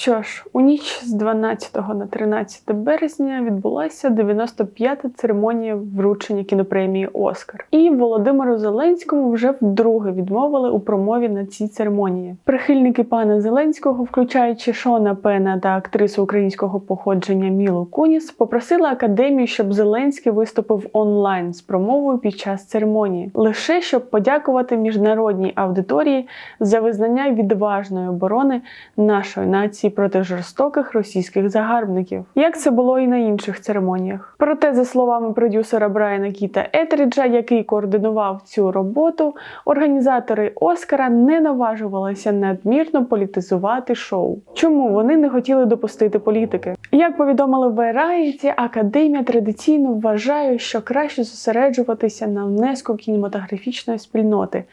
Що ж, у ніч з 12 на 13 березня відбулася 95-та церемонія вручення кінопремії Оскар. І Володимиру Зеленському вже вдруге відмовили у промові на цій церемонії. Прихильники пана Зеленського, включаючи Шона Пена та актрису українського походження Мілу Куніс, попросили академію, щоб Зеленський виступив онлайн з промовою під час церемонії, лише щоб подякувати міжнародній аудиторії за визнання відважної оборони нашої нації проти жорстоких російських загарбників, як це було і на інших церемоніях. Проте, за словами продюсера Брайана Кіта Етріджа, який координував цю роботу, організатори Оскара не наважувалися надмірно політизувати шоу. Чому вони не хотіли допустити політики? Як повідомили в Variety, академія традиційно вважає, що краще зосереджуватися на внеску кінематографічної спільноти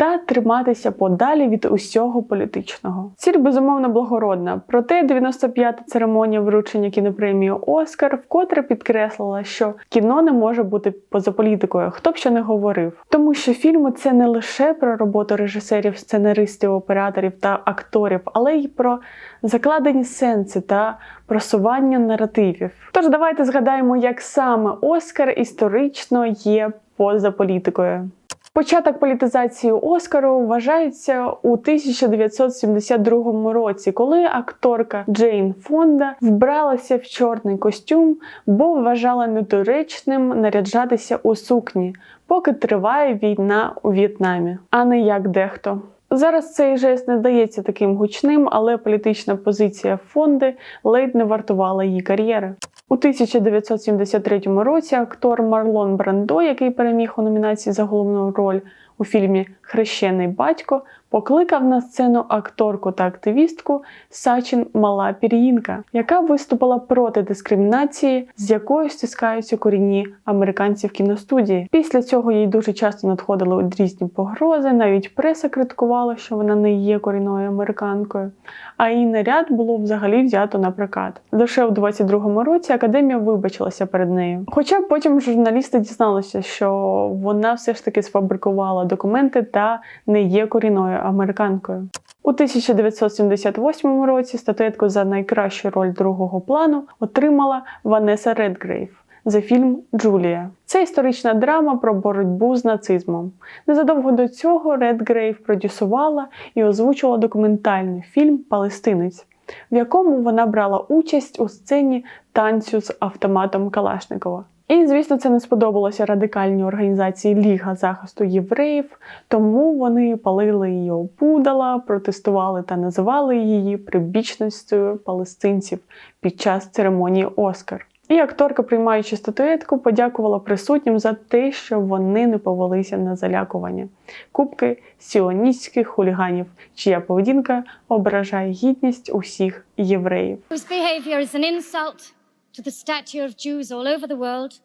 та триматися подалі від усього політичного. Ціль безумовно благородна. Проте 95-та церемонія вручення кінопремії Оскар вкотре підкреслила, що кіно не може бути поза політикою, хто б що не говорив. Тому що фільми це не лише про роботу режисерів, сценаристів, операторів та акторів, але й про закладені сенси та просування наративів. Тож давайте згадаємо, як саме Оскар історично є поза політикою. Початок політизації Оскару вважається у 1972 році, коли акторка Джейн Фонда вбралася в чорний костюм, бо вважала недоречним наряджатися у сукні, поки триває війна у В'єтнамі, а не як дехто. Зараз цей жест не здається таким гучним, але політична позиція фонди ледь не вартувала її кар'єри. У 1973 році актор Марлон Брандо, який переміг у номінації за головну роль у фільмі Хрещений батько, покликав на сцену акторку та активістку Сачин Мала Пір'їнка, яка виступила проти дискримінації, з якою стискаються корінні американці в кіностудії. Після цього їй дуже часто надходили різні погрози. Навіть преса критикувала, що вона не є корінною американкою. А її наряд було взагалі взято на прокат. Лише у 22-му році академія вибачилася перед нею. Хоча потім журналісти дізналися, що вона все ж таки сфабрикувала документи та не є корінною американкою. У 1978 році статуетку за найкращу роль другого плану отримала Ванеса Редгрейв за фільм Джулія. Це історична драма про боротьбу з нацизмом. Незадовго до цього Редгрейв продюсувала і озвучувала документальний фільм Палестинець, в якому вона брала участь у сцені танцю з автоматом Калашникова. І, звісно, це не сподобалося радикальній організації Ліга захисту євреїв, тому вони палили її опудала, протестували та називали її прибічністю палестинців під час церемонії Оскар. І акторка, приймаючи статуетку, подякувала присутнім за те, що вони не повелися на залякування. Кубки сіоністських хуліганів, чия поведінка ображає гідність усіх євреїв. whose behavior is an insult to the stature of Jews all over the world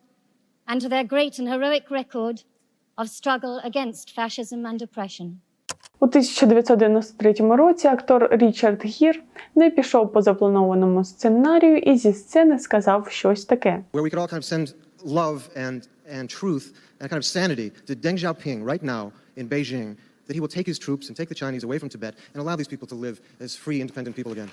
and to their great and heroic record of struggle against fascism and oppression. У 1993 році актор Річард Гір не пішов по запланованому сценарію і зі сцени сказав щось таке. where we could all kind of send love and, and truth and kind of sanity to Deng Xiaoping right now in Beijing, that he will take his troops and take the Chinese away from Tibet and allow these people to live as free, independent people again.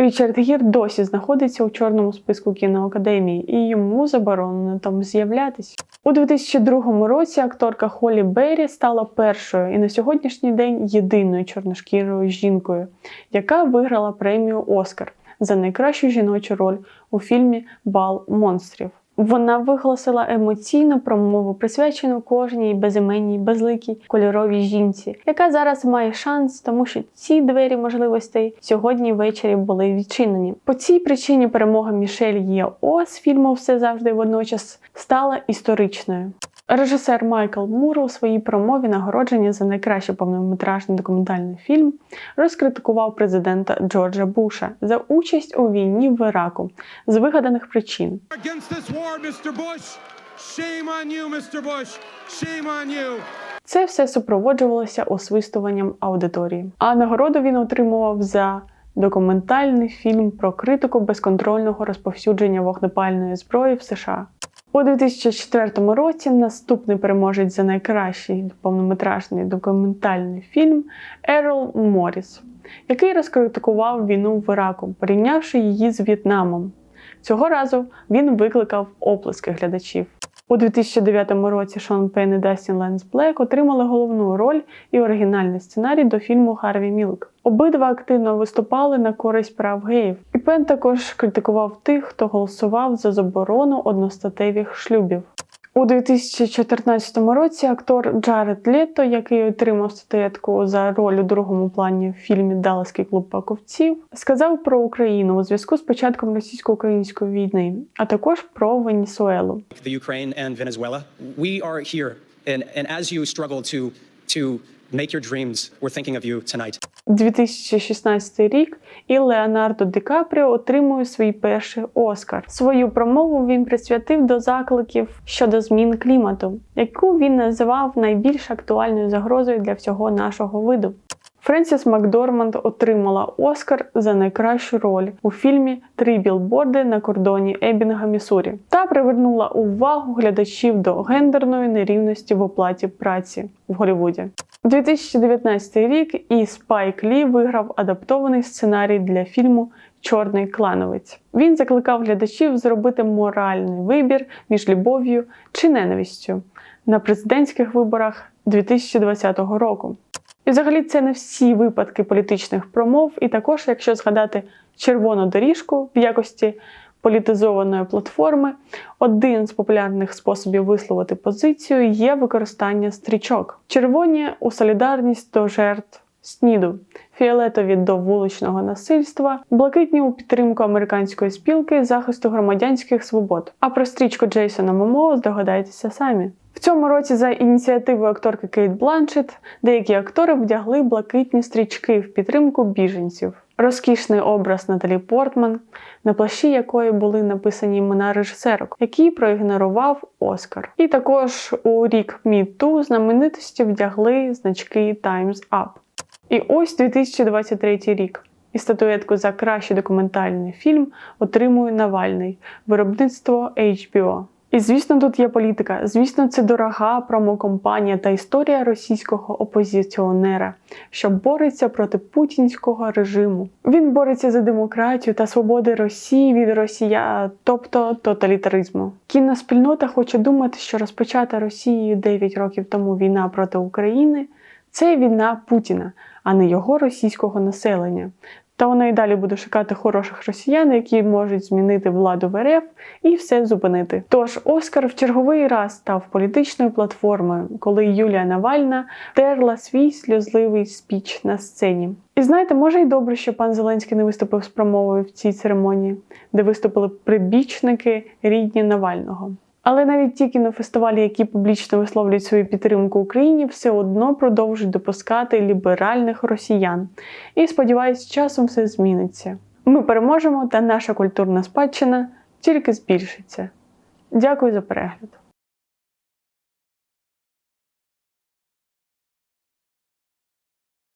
Річард Гір досі знаходиться у чорному списку кіноакадемії, і йому заборонено там з'являтись. У 2002 році акторка Холі Беррі стала першою і на сьогоднішній день єдиною чорношкірою жінкою, яка виграла премію Оскар за найкращу жіночу роль у фільмі Бал монстрів. Вона виголосила емоційну промову, присвячену кожній безіменній, безликій кольоровій жінці, яка зараз має шанс, тому що ці двері можливостей сьогодні ввечері були відчинені. По цій причині перемога Мішель Єо з фільму Все завжди водночас стала історичною. Режисер Майкл Мур у своїй промові нагородження за найкращий повнометражний документальний фільм розкритикував президента Джорджа Буша за участь у війні в Іраку з вигаданих причин. Це все супроводжувалося освистуванням аудиторії. А нагороду він отримував за документальний фільм про критику безконтрольного розповсюдження вогнепальної зброї в США. У 2004 році наступний переможець за найкращий повнометражний документальний фільм Ерол Моріс який розкритикував війну в Іраку, порівнявши її з В'єтнамом. Цього разу він викликав оплески глядачів. У 2009 році Шон Пен і Дастін Ленс Блек отримали головну роль і оригінальний сценарій до фільму Гарві Мілк. Обидва активно виступали на користь прав геїв. І Пен також критикував тих, хто голосував за заборону одностатевих шлюбів. У 2014 році актор Джаред Лето, який отримав статуетку за роль у другому плані в фільмі Далласький клуб паковців, сказав про Україну у зв'язку з початком російсько-української війни, а також про Венесуелу. the Ukraine and Venezuela. We are here, and, and as you struggle to, to make your dreams, we're thinking of you tonight. 2016 рік і Леонардо Ді Капріо отримує свій перший Оскар. Свою промову він присвятив до закликів щодо змін клімату, яку він називав найбільш актуальною загрозою для всього нашого виду. Френсіс Макдорманд отримала Оскар за найкращу роль у фільмі Три білборди на кордоні Ебінга, Міссурі привернула увагу глядачів до гендерної нерівності в оплаті праці в Голлівуді. 2019 рік і Спайк Лі виграв адаптований сценарій для фільму Чорний клановець. Він закликав глядачів зробити моральний вибір між любов'ю чи ненавистю на президентських виборах 2020 року. І взагалі це не всі випадки політичних промов, і також, якщо згадати червону доріжку в якості політизованої платформи, один з популярних способів висловити позицію є використання стрічок. Червоні у солідарність до жертв СНІДу, фіолетові до вуличного насильства, блакитні у підтримку американської спілки захисту громадянських свобод. А про стрічку Джейсона Момо здогадайтеся самі. В цьому році за ініціативою акторки Кейт Бланшет деякі актори вдягли блакитні стрічки в підтримку біженців. Розкішний образ Наталі Портман, на плащі якої були написані імена режисерок, який проігнорував Оскар. І також у рік Мі-Ту знаменитості вдягли значки Time's Up. І ось 2023 рік. І статуетку за кращий документальний фільм отримує Навальний виробництво HBO. І звісно, тут є політика. Звісно, це дорога промокомпанія та історія російського опозиціонера, що бореться проти путінського режиму. Він бореться за демократію та свободи Росії від Росія, тобто тоталітаризму. Кінна спільнота хоче думати, що розпочата Росією 9 років тому війна проти України це війна Путіна, а не його російського населення. Та вона і далі буде шукати хороших росіян, які можуть змінити владу в РФ і все зупинити. Тож Оскар в черговий раз став політичною платформою, коли Юлія Навальна терла свій сльозливий спіч на сцені. І знаєте, може й добре, що пан Зеленський не виступив з промовою в цій церемонії, де виступили прибічники рідні Навального. Але навіть ті кінофестивалі, які публічно висловлюють свою підтримку Україні, все одно продовжують допускати ліберальних росіян. І сподіваюсь, часом все зміниться. Ми переможемо, та наша культурна спадщина тільки збільшиться. Дякую за перегляд.